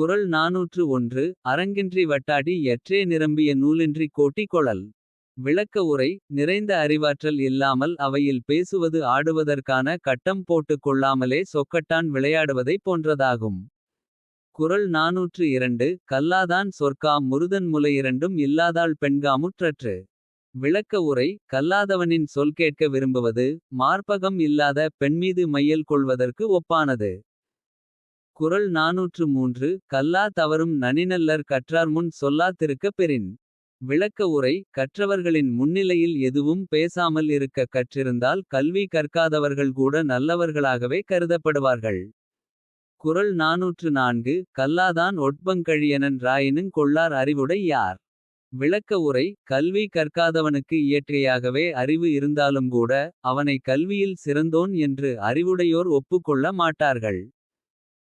குரல் நாநூற்று ஒன்று அரங்கின்றி வட்டாடி எற்றே நிரம்பிய நூலின்றி கோட்டி கொழல். விளக்க உரை நிறைந்த அறிவாற்றல் இல்லாமல் அவையில் பேசுவது ஆடுவதற்கான கட்டம் போட்டுக் கொள்ளாமலே சொக்கட்டான் விளையாடுவதைப் போன்றதாகும். குறள் நாநூற்று இரண்டு கல்லாதான் சொற்காம் முருதன் முலையிரண்டும் இல்லாதாள் பெண்காமுற்றற்று. விளக்க உரை கல்லாதவனின் சொல் கேட்க விரும்புவது. மார்பகம் இல்லாத பெண்மீது மையல் கொள்வதற்கு ஒப்பானது. குறள் நாநூற்று மூன்று கல்லா தவறும் நனிநல்லர் கற்றார்முன் சொல்லா பெறின். விளக்க உரை கற்றவர்களின் முன்னிலையில் எதுவும் பேசாமல் இருக்க கற்றிருந்தால் கல்வி கற்காதவர்கள் கூட நல்லவர்களாகவே கருதப்படுவார்கள். குறள் நாநூற்று நான்கு கல்லாதான் ஒட்பங்கழியனன் ராயினுங் கொள்ளார் அறிவுடை யார். விளக்க உரை கல்வி கற்காதவனுக்கு இயற்கையாகவே அறிவு இருந்தாலும்கூட. அவனை கல்வியில் சிறந்தோன் என்று அறிவுடையோர் ஒப்புக்கொள்ள மாட்டார்கள்.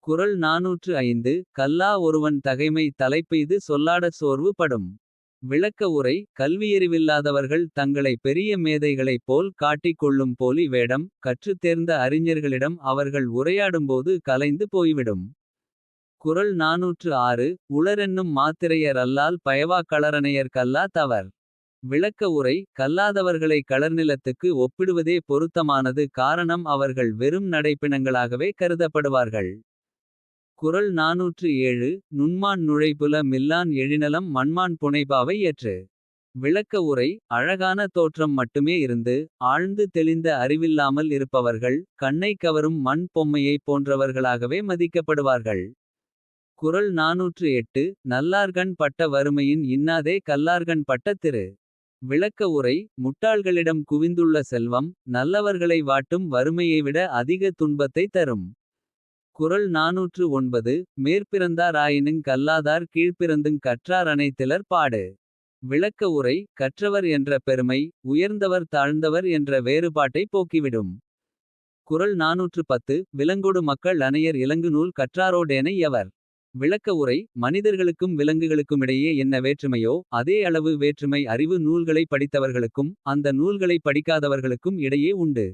குறள் நாநூற்று ஐந்து கல்லா ஒருவன் தகைமை தலைப்பெய்து சொல்லாடச் சோர்வு படும். விளக்க உரை கல்வியறிவில்லாதவர்கள் தங்களை பெரிய மேதைகளைப் போல் காட்டிக் கொள்ளும் போலி வேடம். கற்றுத் தேர்ந்த அறிஞர்களிடம் அவர்கள் உரையாடும்போது கலைந்து போய்விடும். குறள் நாநூற்று ஆறு உளரென்னும் மாத்திரையர் அல்லால் பயவாக் களரணையர் கல்லா தவர். விளக்க உரை கல்லாதவர்களை களர்நிலத்துக்கு ஒப்பிடுவதே பொருத்தமானது காரணம் அவர்கள் வெறும் நடைப்பிணங்களாகவே கருதப்படுவார்கள். குறள் நாநூற்று ஏழு நுண்மான் நுழைபுல மில்லான் எழினலம் மண்மான் புனைபாவை ஏற்று. விளக்க உரை அழகான தோற்றம் மட்டுமே இருந்து. ஆழ்ந்து தெளிந்த அறிவில்லாமல் இருப்பவர்கள். கண்ணைக் கவரும் மண் பொம்மையைப் போன்றவர்களாகவே மதிக்கப்படுவார்கள். குறள் நாநூற்று எட்டு நல்லார்கண் பட்ட வறுமையின் இன்னாதே கல்லார்கண் பட்ட திரு. விளக்க உரை முட்டாள்களிடம் குவிந்துள்ள செல்வம். நல்லவர்களை வாட்டும் வறுமையைவிட அதிக துன்பத்தைத் தரும். குறள் நாநூற்று ஒன்பது மேற்பிறந்தார் ஆயினுங் கல்லாதார் கீழ்ப்பிறந்துங் கற்றார் அனைத்திலர் பாடு. விளக்க உரை கற்றவர் என்ற பெருமை உயர்ந்தவர் தாழ்ந்தவர் என்ற வேறுபாட்டைப் போக்கிவிடும். குறள் நாநூற்று பத்து விலங்கொடு மக்கள் அனையர் இலங்கு நூல் கற்றாரோடேனை எவர் விளக்க உரை மனிதர்களுக்கும் விலங்குகளுக்குமிடையே என்ன வேற்றுமையோ. அதே அளவு வேற்றுமை அறிவு நூல்களைப் படித்தவர்களுக்கும். அந்த நூல்களைப் படிக்காதவர்களுக்கும் இடையே உண்டு.